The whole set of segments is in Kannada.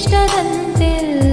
ನಿನ್ನಿಷ್ಟದಂತೆಲ್ಲ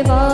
ಸೇವಾ